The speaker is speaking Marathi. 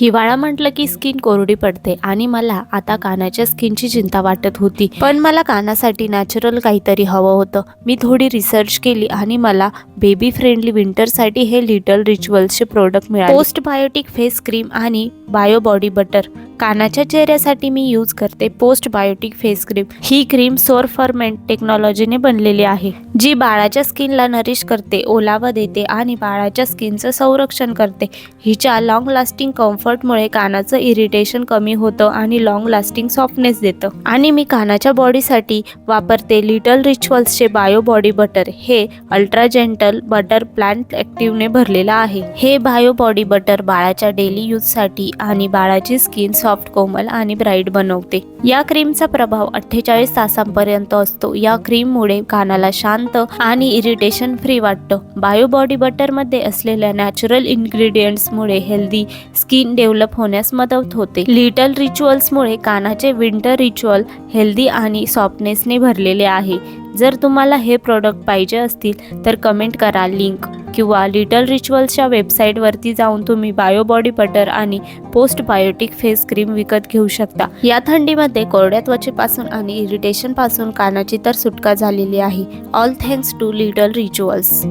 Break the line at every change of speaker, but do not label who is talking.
हिवाळा म्हटलं की स्किन कोरडी पडते आणि मला आता कानाच्या स्किनची चिंता वाटत होती. पण मला कानासाठी नॅचरल काहीतरी हवं होतं. मी थोडी रिसर्च केली आणि मला बेबी फ्रेंडली विंटरसाठी हे लिटल रिच्युअल्सचे प्रोडक्ट मिळाले. पोस्ट बायोटिक फेस क्रीम आणि बायो बॉडी बटर कानाच्या चेहऱ्यासाठी मी यूज करते पोस्ट बायोटिक फेस क्रीम ही क्रीम सोर फर्मेंट टेक्नॉलॉजीने बनलेली आहे जी बाळाच्या स्किनला नरिश करते ओलावा देते आणि बाळाच्या स्किनचं संरक्षण करते. हिच्या लॉंग लास्टिंग कम्फर्टमुळे कानाचं इरिटेशन कमी होतं आणि लॉंग लास्टिंग सॉफ्टनेस देतं. आणि मी कानाच्या बॉडीसाठी वापरते लिटल रिच्युअल्सचे बायो बॉडी बटर हे अल्ट्रा जेंटल बटर प्लांट ॲक्टिव्हने भरलेलं आहे. हे बायो बॉडी बटर बाळाच्या डेली यूजसाठी आणि बाळाची स्किन सॉफ्ट कोमल आणि ब्राईट बनवते. या क्रीमचा प्रभाव अठ्ठेचाळीस तासांपर्यंत असतो. या क्रीममुळे कानाला शांत आणि इरिटेशन फ्री वाटतं. बायो बॉडी बटरमध्ये असलेल्या नॅचरल इन्ग्रेडियंट्समुळे हेल्दी स्किन डेव्हलप होण्यास मदत होते. लिटल रिच्युअल्समुळे कानाचे विंटर रिच्युअल हेल्दी आणि सॉफ्टनेसने भरलेले आहे. जर तुम्हाला हे प्रोडक्ट पाहिजे असतील तर कमेंट करा. लिंक किंवा लिटल रिच्युअल्सच्या वेबसाईटवरती जाऊन तुम्ही बायोबॉडी बटर आणि पोस्ट बायोटिक फेस क्रीम विकत घेऊ शकता. या थंडीमध्ये कोरड्या त्वचेपासून आणि इरिटेशनपासून कानाची तर सुटका झालेली आहे. All thanks to little rituals